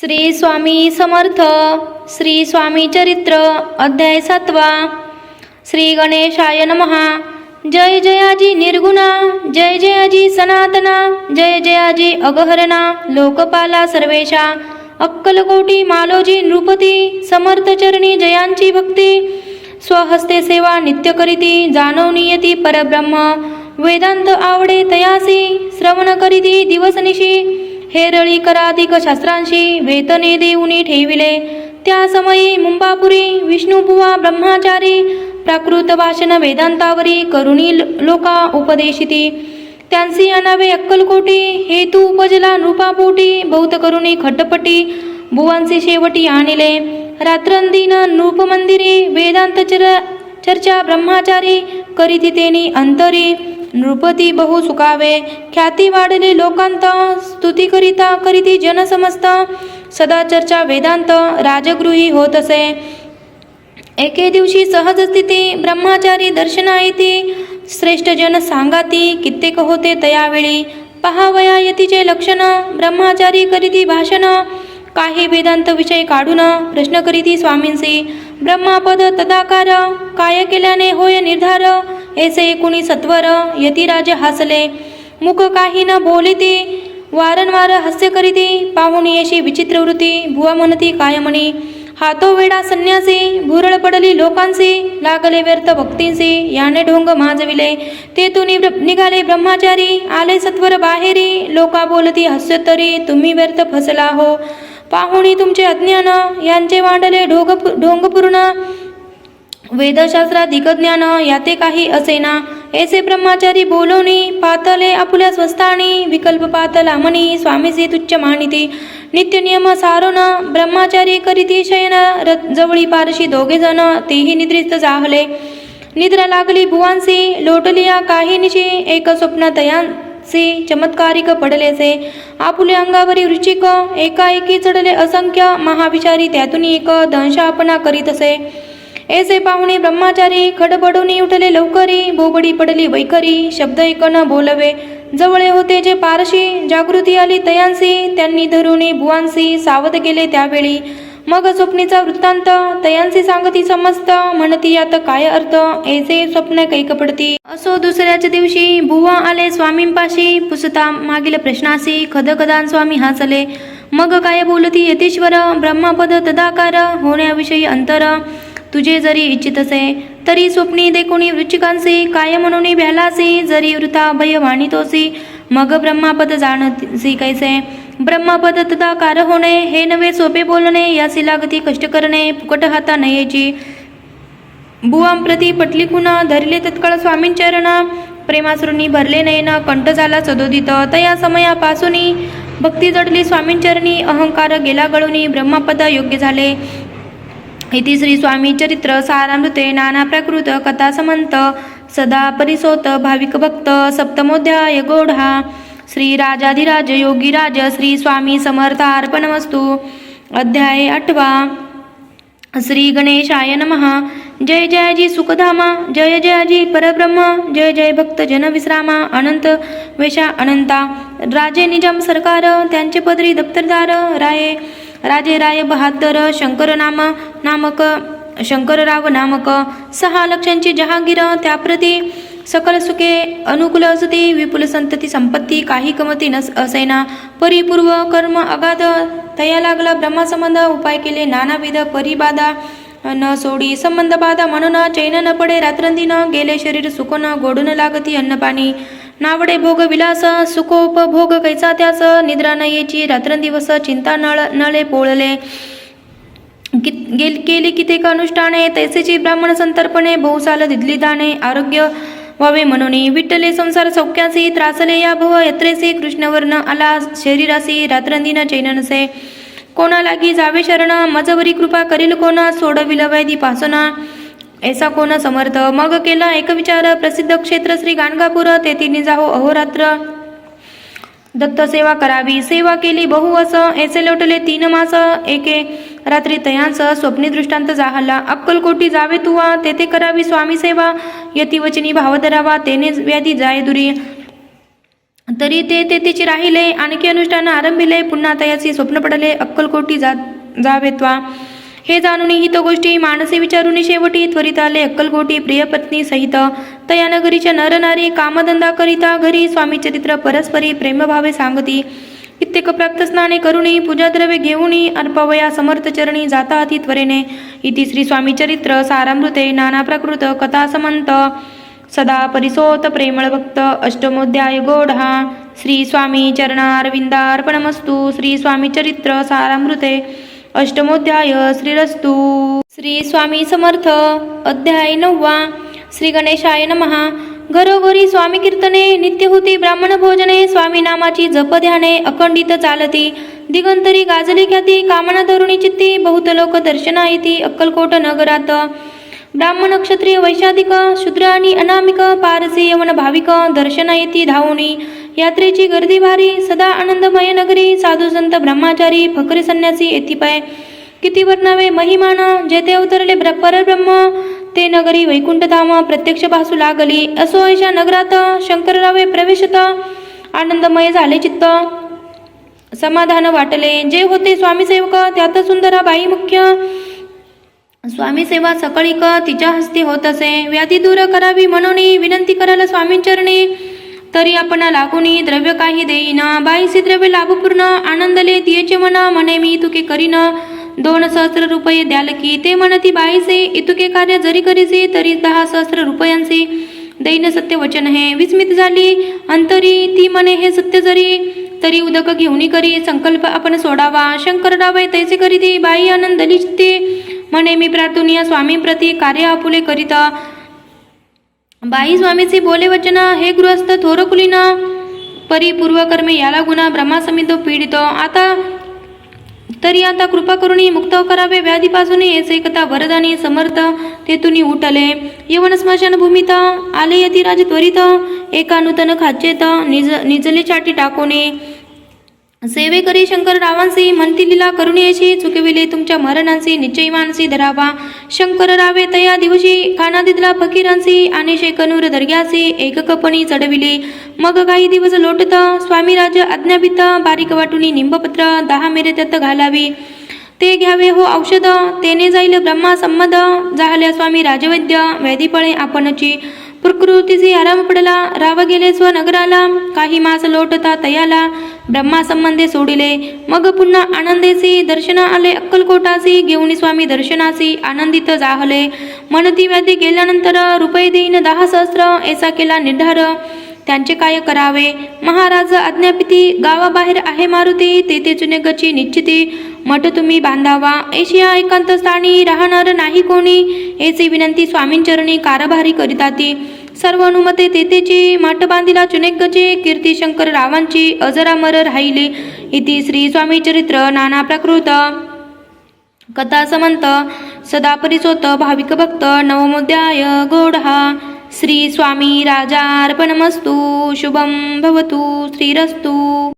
श्री स्वामी समर्थ श्री स्वामी चरित्र अध्याय सातवा. श्री गणेशाय नमहा जय जयाजी निर्गुणा जय जयाजी सनातना जय जयाजी अगहरणा लोकपाला सर्वेशा. अक्कलकोटी मालोजी नृपती समर्थ चरणी जयांची भक्ती. स्वहस्ते सेवा नित्य करीती जाणवणी परब्रह्म. वेदांत आवडे तयासी श्रवण करीती दिवसनिशी हेरळी कराधिक शास्त्रांशी वेतने देऊनी ठेविले. त्या समयी मुंबापुरी विष्णुबुवा ब्रह्माचारी प्राकृत भाषण वेदांतावरी करुणी लोका उपदेशिती. त्यांसी अनावे अक्कलकोटी हेतू उपजला नृपापोटी बौद्ध करुणी खटपटी बुवांचे शेवटी आणिले. रात्रंदिन नृपमंदिरी वेदांत चर चर्चा ब्रह्माचारी करीती तेनी अंतरी. नृपती बहु सुखावे ख्याती वाढले लोकांत स्तुती करिता करीती जनसमस्त. सदा चर्चा वेदांत राजगृही होत असे एके दिवशी सहज स्थिती ब्रह्माचारी दर्शना येती श्रेष्ठ जन सांगाती कित्येक होते तयावेळी. पहावया यतीचे लक्षण ब्रह्माचारी करीती भाषण. काही वेदांत विषय काढून प्रश्न करीती स्वामींसी. ब्रह्मापद तदाकार काय केल्याने होय निर्धार? ऐसे एकुणी सत्वर यतिराज हसले. मुख काही न बोलिती वारंवार हास्य करीती पाहुणी अशी विचित्र वृत्ती भुवा म्हणती काय म्हणी हातो वेडा संन्यासी भुरळ पडली लोकांसी लागले व्यर्थ भक्तींसी याने ढोंग माजविले. तेथून निघाले ब्रह्माचारी आले सत्वर बाहेरी लोका बोलती हास्योत्तरी तुम्ही व्यर्थ फसला हो. पाहुणी तुमचे अज्ञान यांचे मांडले ढोग ढोंगपूर्ण वेदशास्त्रात दिग्ज्ञान याते काही असेना. ऐसे ब्रह्माचारी बोलवणी पातले आपुल्या स्वस्तानी विकल्प पातला मनी स्वामीचे तुच्छ मानिती. नित्य नियम सारोन ब्रह्मचारी करीती शयन रथ जवळी पारशी दोघे जण तेही निद्रिस्त जाहले. निद्रा लागली भुवांसी लोटलिया काही निशी एक स्वप्न तयांसी चमत्कारिक पडलेसे. आपुले अंगावरी रुचिक एकाएकी चढले असंख्य महाविचारी त्यातून एक दंशापना करीत असे एसे पाहुणे ब्रह्माचारी खडबडून उठले लवकरी बोबडी पडली वैखरी शब्द एक बोलवे जवळे होते जे पारशी जागृती आली तयांसी त्यांनी धरुणी भुवांसी सावध गेले त्यावेळी मग स्वप्नीचा वृत्तांत तयांसी सांगती समस्त म्हणती यात काय अर्थ ऐसे स्वप्न कैक पडती असो दुसऱ्याच दिवशी बुवा आले स्वामींपाशी पुसता मागील प्रश्नासी खदखदान स्वामी हसले मग काय बोलती यतीश्वर ब्रह्मपद तदाकार होण्याविषयी अंतर तुझे जरी इच्छित असे तरी स्वप्नी देखुणी वृचिकांसी काय म्हणून भ्यालासी जरी वृथा भय वाणितोसी मग ब्रह्मापद जाणसी कैसे? ब्रह्मपद तदाकार होणे हे नवे सोपे बोलणे या शिलागती कष्ट करणे फुकट हाता नयेची बुवांप्रती पटली कुणा धरले तत्काळ स्वामींचरण प्रेमासुरुनी भरले नयन कंठ झाला सदोदित. तया समयापासून भक्ती जडली स्वामींचरणी अहंकार गेला गळूनी ब्रह्मपद योग्य झाले. इति श्री स्वामी चरित्र सारामृते नाना प्रकृत कथा समंत सदा परिसोत भाविक भक्त सप्तमोध्याय गोढा। श्री राजाधिराज योगीराज श्री स्वामी समर्थ अर्पणमस्तु अध्याय आठवा। श्री गणेशाय नमः। जय जयाजी सुखधामा। जय जयाजी परब्रह्म। जय जय भक्त जन विश्रामा। अनंत वेशा अनंता। राजे निजाम सरकार। त्यांचे पदरी दप्तरदार। राये राजे राय बहादर शंकर नामा। नामक शंकरराव नामक सहा लक्षांची जहागीर त्याप्रती सकल सुखे अनुकूल असती विपुल संतती संपत्ती काही कमती नस असेना. परिपूर्व कर्म अगाध तया लागला ब्रह्मसंबंध उपाय केले नानाविध परिबाधा न सोडी संबंध बाधा म्हणून चैन न पडे रात्रंदिन गेले शरीर सुकन गोडून लागती अन्नपाणी नावडे भोग विलास सुखोपभोग कैसा त्यास निद्रा न यायची रात्रंदिवस चिंता नळ नळे पोळले. गेल केली ते अनुष्ठाने तैसेची ब्राह्मण संतर्पणे बहुसाल दिदली दाणे आरोग्य व्हावे म्हणून. विठ्ठले संसार सौख्यासी त्रासले. या भव यत्रेसी कृष्णवर्ण आला. शरीरासी रात्रंदिन चैननसे. कोणा लागी जावे शरण? मजवरी कृपा करील कोणा? सोडविल वैदी पासना. ऐसा कोण समर्थ? मग केला एक विचार. प्रसिद्ध क्षेत्र श्री गाणगापूर. तेथे निजाहो अहोरात्र. दत्त सेवा करावी. सेवा केली बहु असं. ऐसे लोटले तीन मास. एके रात्री तयांस स्वप्नी दृष्टांत जाहला अक्कलकोटी जावे तुवा तेथे करावी स्वामी सेवा. यतिवचनी भाव धरावा तेने व्याधी जाय दुरी. तरी ते तेथेची राहिले आणखी अनुष्ठान आरंभिले पुन्हा तयाची स्वप्न पडले अक्कलकोटी जा जावेत्वा हे जाणून हित गोष्टी माणसे विचारून शेवटी त्वरित आले अक्कलकोटी प्रियपत्नी सहित. तयानगरीच्या नरनारी कामधंदा करिता घरी स्वामी चरित्र परस्परी प्रेमभावे सांगती. कित्येक प्राप्त स्नाने करुणी पूजाद्रव्ये घेऊनी अर्पवया समर्थ चरणी जाता अति त्वरेने. इति श्री स्वामी चरित्र सारामृते नाना प्रकृत कथा समंत सदा परिसोत प्रेमळ भक्त अष्टमोध्याय गोढा. श्री स्वामी चरणारविंदार्पणमस्तु श्री स्वामी चरित्र सारामृते. अष्टमोध्याय श्रीरस्तु. श्री स्वामी समर्थ अध्याय नववा. श्री गणेशाय नमहा घरोघरी स्वामी कीर्तने नित्य होती ब्राह्मण भोजने स्वामी नामाची जप ध्याने अखंडित चालती. दिगंतरी गाजली ख्याती कामना तरुणी चित्ती बहुत लोक दर्शना येती अक्कलकोट नगरात. ब्राह्मण क्षत्रिय वैशाधिक शूद्र आणि अनामिक पारसी यवन भाविक दर्शना येती धावणी यात्रेची गर्दी भारी सदा आनंदमय नगरी साधू संत ब्रह्माचारी फकरी संन्यासी येथीपाय किती वर्णावे महिमान जेथे अवतरले ब्र- परब्रह्म ते नगरी वैकुंठधाम प्रत्यक्ष भासू लागली. असो अशा नगरात शंकररावे प्रवेशत. आनंदमय झाले चित्त. समाधान वाटले. जे होते स्वामी सेवक त्यात सुंदरा बाई मुख्य. स्वामी सेवा सकळीक तिच्या हस्ती होत असे. व्याधी दूर करावी म्हणून विनंती करायला स्वामींचरणी तरी आपण लागुनी द्रव्य काही देईना. बाईसी द्रव्य लाभपूर्ण. आनंदले तियेचे मना. म्हणे मी तुके करीन. दोन सहस्र रुपये द्याल की ते म्हणती बाईसे इतुके कार्य जरी करीसे तरी दहा सहस्र रुपयांचे. दैन सत्य वचन हे विस्मित झाली. अंतरी ती म्हणे हे सत्य जरी तरी उदक घेऊनी करी. संकल्प आपण सोडावा. शंकर डावे तैसे करीती बाई आनंदली चित्ते म्हणे मी प्रार्थनीय स्वामी प्रती कार्य आपुले करिता. बाई स्वामीचे बोले वचन हे गृहस्थ थोर कुलीन परी पूर्वकर्मे याला गुन्हा ब्रह्मासमितो पीडित. आता तरी आता कृपा करून मुक्त करावे व्याधीपासून येसे वरदानी समर्थ तेथून उठले. यवन स्मशान भूमीत आले यतिराज त्वरित एका नूतन खाचेत निज निजले चाटी टाकोने. सेवेकरी शंकररावांसी शंकर रावांसी म्हणती लिला करुणेशी चुकविले तुमच्या मरणांसी निश्चयमानसी धरावा. शंकर रावे तया दिवशी खाना दिदला फकीरांसी आणि शेकनूर दर्ग्यासी एक कपणी चढविले. मग काही दिवस लोटत स्वामीराज आज्ञापित बारीक वाटुनी निंबपत्र दहा मेरे त्यात घालावी. ते घ्यावे हो औषध तेने जाईल ब्रह्मा संमद झाल्या स्वामी राजवैद्य वैदीपळे आपणची. प्रकृतीची आराम पडला राव गेले स्वनगराला काही मास लोटता तयाला. ब्रह्मासंबंधे सोडिले मग पुन्हा आनंदेसी दर्शना आले अक्कलकोटासी घेऊन स्वामी दर्शनासी आनंदित जाहले. मनती व्याधी गेल्यानंतर रुपये देईन दहा सहस्र ऐसा केला निर्धार. त्यांचे काय करावे? महाराज आज्ञापिती गावाबाहेर आहे मारुती तेथे चुने गची निश्चिती. मठ तुम्ही बांधावा एशिया एकांत स्थानी राहणार नाही कोणी याची विनंती स्वामींचरणी कारभारी करिताती. सर्व अनुमते तेथेची मठ बांधिला चुनेगचे कीर्ती शंकर रावांची अजरामर राहिले इति श्री स्वामी चरित्र नाना प्राकृत. कथा समंत सदा परिसोत भाविक भक्त नवमोध्याय गोढा श्री स्वामी राजा अर्पणमस्तु शुभम भवतु श्रीरस्तु.